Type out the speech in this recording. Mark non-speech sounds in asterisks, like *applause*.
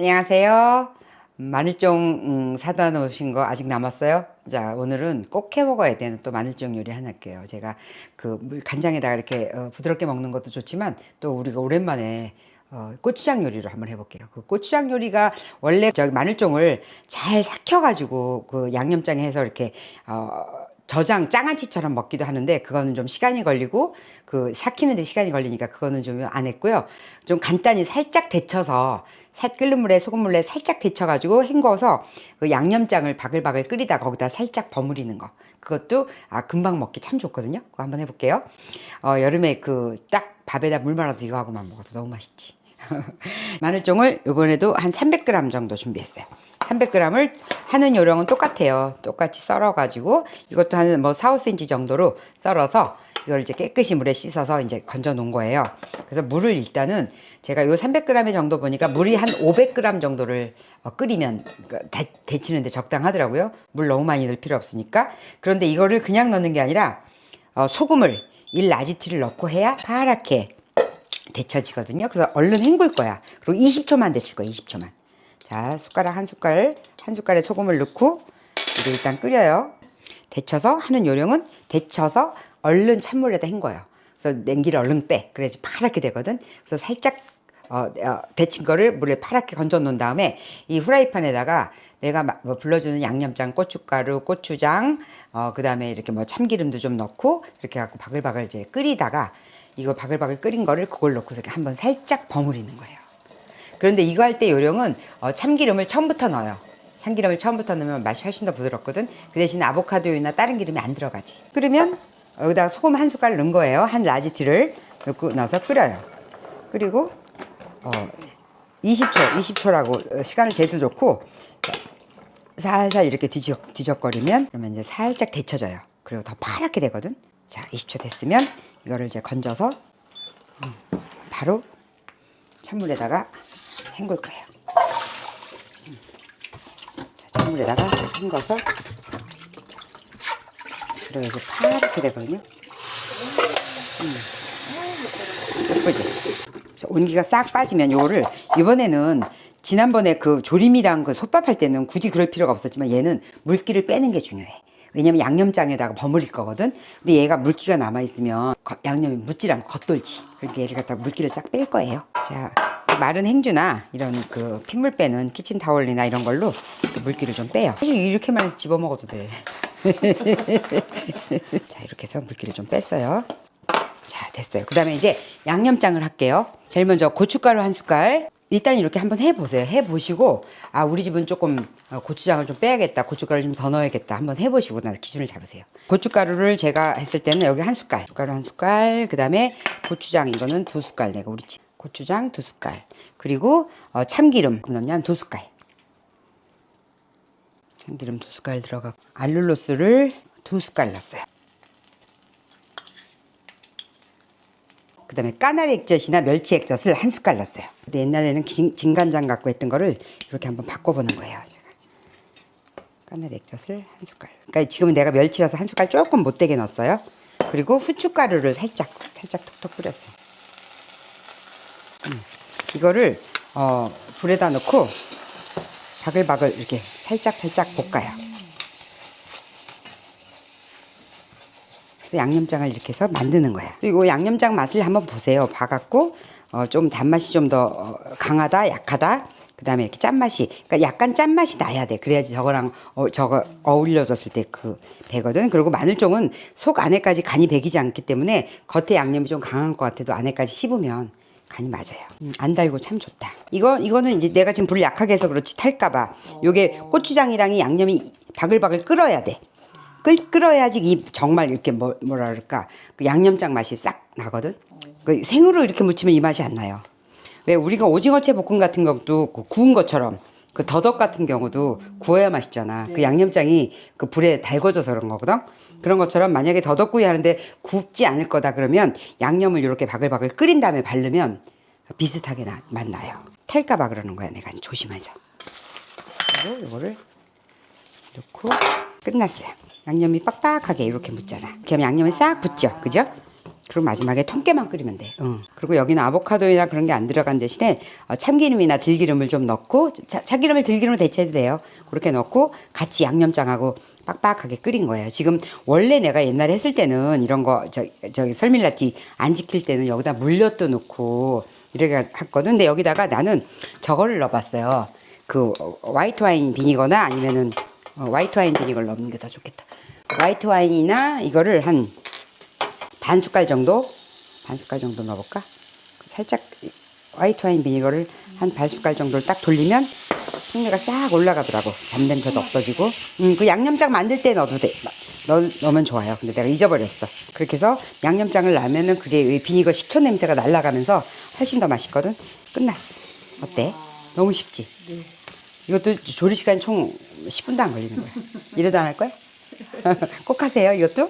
안녕하세요. 마늘종 음, 사다 놓으신 거 아직 남았어요? 자, 오늘은 꼭 해 먹어야 되는 또 마늘종 요리 하나 할게요. 제가 그물 간장에다가 이렇게 어, 부드럽게 먹는 것도 좋지만 또 우리가 오랜만에 어, 고추장 요리로 한번 해볼게요. 그 고추장 요리가 원래 저기 마늘종을 잘 삭혀가지고 그 양념장에 해서 이렇게 어, 저장 장아찌처럼 먹기도 하는데 그거는 좀 시간이 걸리고 그 삭히는데 시간이 걸리니까 그거는 좀 안 했고요. 좀 간단히 살짝 데쳐서 살 끓는 물에 소금 물에 살짝 데쳐가지고 헹궈서 그 양념장을 바글바글 끓이다 거기다 살짝 버무리는 거 그것도 아 금방 먹기 참 좋거든요. 그거 한번 해볼게요. 어, 여름에 그 딱 밥에다 물 말아서 이거 하고만 먹어도 너무 맛있지. *laughs* 마늘종을 이번에도 한 300g 정도 준비했어요. 300g을 하는 요령은 똑같아요. 똑같이 썰어가지고 이것도 한 뭐 4, 5cm 정도로 썰어서 이걸 이제 깨끗이 물에 씻어서 이제 건져 놓은 거예요. 그래서 물을 일단은 제가 요 300g의 정도 보니까 물이 한 500g 정도를 어, 끓이면 그 데, 데치는데 적당하더라고요. 물 너무 많이 넣을 필요 없으니까. 그런데 이거를 그냥 넣는 게 아니라 어, 소금을 1라지트를 넣고 해야 파랗게 데쳐지거든요. 그래서 얼른 헹굴 거야. 그리고 20초만 데칠 거야. 20초만. 자, 숟가락 한 숟갈, 한 숟갈에 소금을 넣고 이게 일단 끓여요. 데쳐서 하는 요령은 데쳐서 얼른 찬물에다 헹궈요. 그래서 냉기를 얼른 빼. 그래야지 파랗게 되거든. 그래서 살짝 어, 어, 데친 거를 물에 파랗게 건져 놓은 다음에 이 후라이팬에다가 내가 마- 뭐 불러주는 양념장, 고춧가루, 고추장, 어, 그 다음에 이렇게 뭐 참기름도 좀 넣고 이렇게 갖고 바글바글 이제 끓이다가 이거 바글바글 끓인 거를 그걸 넣고서 한번 살짝 버무리는 거예요. 그런데 이거 할 때 요령은 어, 참기름을 처음부터 넣어요. 참기름을 처음부터 넣으면 맛이 훨씬 더 부드럽거든. 그 대신 아보카도유나 다른 기름이 안 들어가지. 끓으면 여기다가 소금 한 숟갈 넣은 거예요. 한 라지트를 넣고 나서 끓여요. 그리고 어, 20초, 20초라고 시간을 재도 좋고 살살 이렇게 뒤적, 뒤적거리면 그러면 이제 살짝 데쳐져요. 그리고 더 파랗게 되거든. 자, 20초 됐으면 이거를 이제 건져서 음, 바로 찬물에다가 헹굴 거예요. 음. 자, 찬물에다가 헹궈서 그리고 이제 파랗게 되거든요. 음. 예쁘지? 자, 온기가 싹 빠지면 요거를 이번에는 지난번에 그 조림이랑 그 솥밥 할 때는 굳이 그럴 필요가 없었지만 얘는 물기를 빼는 게 중요해. 왜냐면 양념장에다가 버무릴 거거든. 근데 얘가 물기가 남아 있으면 양념이 묻질 않고 겉돌지. 그러니까 얘를 갖다 가 물기를 쫙 뺄 거예요. 자, 마른 행주나 이런 그 핏물 빼는 키친타올이나 이런 걸로 그 물기를 좀 빼요. 사실 이렇게만 해서 집어 먹어도 돼. *laughs* 자, 이렇게 해서 물기를 좀 뺐어요. 자, 됐어요. 그 다음에 이제 양념장을 할게요. 제일 먼저 고춧가루 한 숟갈. 일단 이렇게 한번 해보세요. 해보시고, 아, 우리 집은 조금 어, 고추장을 좀 빼야겠다. 고춧가루 좀 더 넣어야겠다. 한번 해보시고, 나서 기준을 잡으세요. 고춧가루를 제가 했을 때는 여기 한 숟갈. 고춧가루 한 숟갈. 그 다음에 고추장, 이거는 두 숟갈. 내가 우리 집. 고추장 두 숟갈. 그리고 어, 참기름. 넣냐면 두 숟갈. 참기름 두 숟갈 들어가고, 알룰로스를 두 숟갈 넣었어요. 그 다음에 까나리 액젓이나 멸치 액젓을 한 숟갈 넣었어요. 근데 옛날에는 진, 진간장 갖고 했던 거를 이렇게 한번 바꿔보는 거예요. 제가. 까나리 액젓을 한 숟갈. 그러니까 지금은 내가 멸치라서 한 숟갈 조금 못되게 넣었어요. 그리고 후춧가루를 살짝 살짝 톡톡 뿌렸어요. 음. 이거를 어, 불에다 넣고 바글바글 이렇게 살짝 살짝 볶아요. 그래서 양념장을 이렇게 해서 만드는 거야. 그리고 양념장 맛을 한번 보세요. 봐갖고 어, 좀 단맛이 좀더 어, 강하다, 약하다. 그 다음에 이렇게 짠맛이, 그러니까 약간 짠맛이 나야 돼. 그래야지 저거랑 어, 저거 어울려졌을 때 그 배거든. 그리고 마늘종은 속 안에까지 간이 배기지 않기 때문에 겉에 양념이 좀 강한 것 같아도 안에까지 씹으면 간이 맞아요. 음, 안 달고 참 좋다. 이거 이거는 이제 내가 지금 불 약하게 해서 그렇지 탈까봐. 요게 고추장이랑 양념이 바글바글 끓어야 돼. 끓, 끓어야지 이 정말 이렇게 뭐, 뭐라 그럴까 그 양념장 맛이 싹 나거든. 그 생으로 이렇게 무치면 이 맛이 안 나요. 왜 우리가 오징어채 볶음 같은 것도 그 구운 것처럼 그 더덕 같은 경우도 구워야 맛있잖아. 그 양념장이 그 불에 달궈져서 그런 거거든. 그런 것처럼 만약에 더덕구이 하는데 굽지 않을 거다 그러면 양념을 이렇게 바글바글 끓인 다음에 바르면 비슷하게 나, 맛 나요. 탈까봐 그러는 거야 내가 조심해서. 그리고 이거를 넣고 끝났어요. 양념이 빡빡하게 이렇게 묻잖아. 그럼 양념이 싹 붙죠, 그죠? 그리고 마지막에 통깨만 끓이면 돼. 응. 그리고 여기는 아보카도나 그런 게 안 들어간 대신에 어, 참기름이나 들기름을 좀 넣고 자- 참기름을 들기름으로 대체해도 돼요. 그렇게 넣고 같이 양념장하고 빡빡하게 끓인 거예요. 지금 원래 내가 옛날에 했을 때는 이런 거 저, 저기 설밀라티 안 지킬 때는 여기다 물엿도 넣고 이렇게 했거든. 근데 여기다가 나는 저거를 넣어봤어요. 그 어, 화이트 와인 비니거나 아니면은 어, 화이트 와인 비니거를 넣는 게 더 좋겠다. 화이트 와인이나 이거를 한 반 숟갈 정도? 반 숟갈 정도 넣어볼까? 살짝 화이트 와인 비니거를 한 반 숟갈 정도를 딱 돌리면 풍미가 싹 올라가더라고. 잡냄새도 없어지고. 음, 그 양념장 만들 때 넣어도 돼. 넣, 넣으면 좋아요. 근데 내가 잊어버렸어. 그렇게 해서 양념장을 넣으면은 그게 이 비니거 식초 냄새가 날아가면서 훨씬 더 맛있거든. 끝났어. 어때? 너무 쉽지? 이것도 조리 시간 총 10분도 안 걸리는 거야. 이래도 안할 거야? *laughs* 꼭 하세요 이것도